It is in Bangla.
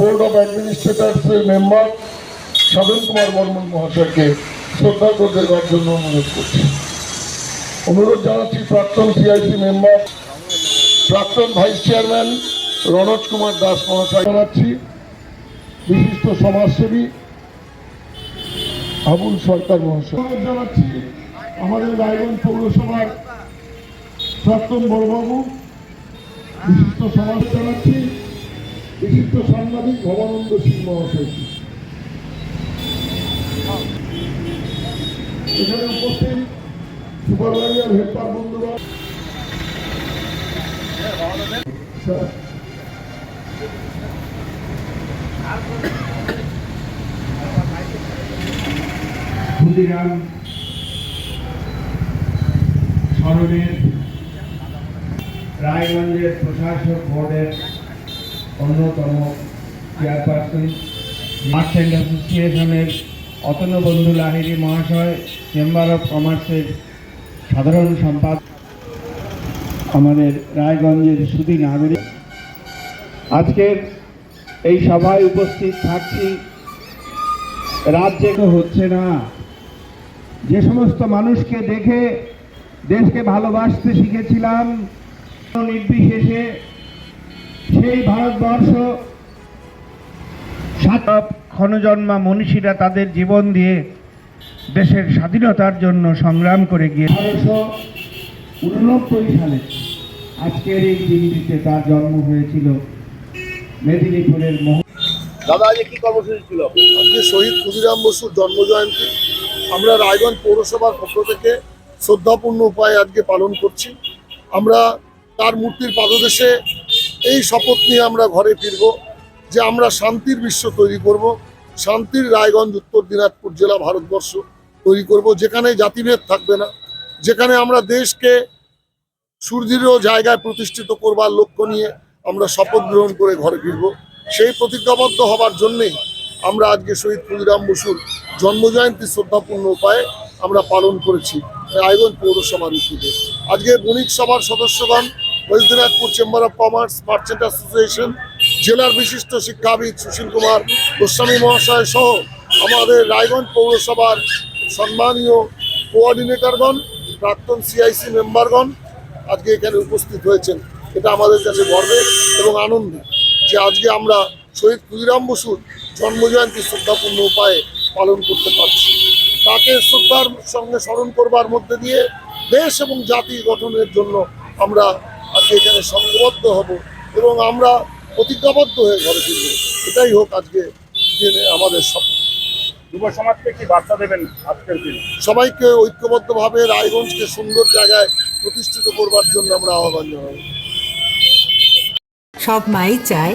বোর্ড অফ অ্যাডমিনিস্ট্রেটরস এর মেম্বার সাধন কুমার বর্মন মহাশয়কে শ্রদ্ধা করে দেওয়ার জন্য অনুরোধ করছি। অনুরোধ জানাচ্ছি প্রাক্তন সিআইসি মেম্বার প্রাক্তন ভাইস চেয়ারম্যান রণজ কুমার দাস মহাশয় জানাচ্ছি। বিশিষ্ট সমাজসেবী আবুল সরকার মহাশয়। জানাচ্ছি আমাদের রায়গঞ্জ পৌরসভার প্রাক্তন বড়বাবু বিশিষ্ট সমাজ জানাচ্ছি বিশিষ্ট সাংবাদিক ভবানন্দ সিং মহাশয়কে এখানে উপস্থিত সুপারভাইজার হেল্পার বন্ধুরা। স্যার, ক্ষুদিরাম স্মরণের রায়গঞ্জের প্রশাসক বোর্ডের অন্যতম চেয়ারপারসন, মার্চেন্ট অ্যাসোসিয়েশনের অতনু বন্ধু লাহিড়ী মহাশয়, চেম্বার অফ কমার্সের সাধারণ সম্পাদক আমাদের রায়গঞ্জের সুদী নাগরিক। আজকের এই সভায় উপস্থিত থাকছি। রাজ্যে হচ্ছে না। যে সমস্ত মানুষকে দেখে দেশকে ভালোবাসতে শিখেছিলাম নির্বিশেষে সেই ভারতবর্ষ সাত ক্ষণজন্মা মনীষীরা তাদের জীবন দিয়ে দেশের স্বাধীনতার জন্য সংগ্রাম করে গিয়ে আঠারোশো উননব্বই সালে আজকের এই দিনটিতে তার জন্ম হয়েছিল মেদিনীপুরের মহ দাদা আজকে কি কর্মসূচি ছিল? আজকে শহীদ ক্ষুদিরাম বসুর জন্মজয়ন্তী। আমরা রায়গঞ্জ পৌরসভার পক্ষ থেকে শ্রদ্ধাপূর্ণ উপায়ে আজকে পালন করছি। আমরা তার মূর্তির পাদদেশে এই শপথ নিয়ে আমরা ঘরে ফিরব যে আমরা শান্তির বিশ্ব তৈরি করব, শান্তির রায়গঞ্জ উত্তর দিনাজপুর জেলা ভারতবর্ষ তৈরি করব, যেখানে জাতিভেদ থাকবে না, যেখানে আমরা দেশকে সুদৃঢ় জায়গায় প্রতিষ্ঠিত করবার লক্ষ্য নিয়ে আমরা শপথ গ্রহণ করে ঘরে ফিরব। সেই প্রতিজ্ঞাবদ্ধ হবার জন্যেই আমরা আজকে শহীদ ক্ষুদিরাম বসুর জন্মজয়ন্তী শ্রদ্ধাপূর্ণ উপায়ে আমরা পালন করেছি রায়গঞ্জ পৌরসভার উদ্যোগে আজকে বণিক সভার সদস্যগণ, West Dinajpur chamber of commerce merchant association, জেলার বিশিষ্ট শিক্ষাবিদ সুশীল কুমার গোস্বামী মহাশয় সহ আমাদের রায়গঞ্জ পৌরসভার সম্মানীয় কোঅর্ডিনেটরগণ, প্রাক্তন সিআইসি মেম্বারগণ আজকে এখানে উপস্থিত হয়েছেন। এটা আমাদের কাছে গর্বের এবং আনন্দের যে আজকে আমরা শহীদ ক্ষুদিরাম বসুর জন্মজয়ন্তী শ্রদ্ধাপূর্ণ উপায়ে পালন করতে পারছি। তাকে শ্রদ্ধার সঙ্গে স্মরণ করবার মধ্যে দিয়ে দেশ এবং জাতি গঠনের জন্য আমরা আজকে এখানে সংঘবদ্ধ হব এবং আমরা প্রতিজ্ঞাবদ্ধ হয়ে ঘরে ফিরব। এটাই হোক আজকে দিনে আমাদের স্বপ্ন। যুব সমাজকে কি বার্তা দেবেন আজকের দিন? সবাইকে ঐক্যবদ্ধভাবে রায়গঞ্জকে সুন্দর জায়গায় প্রতিষ্ঠিত করবার জন্য আমরা আহ্বান জানাব। সব মাই চায়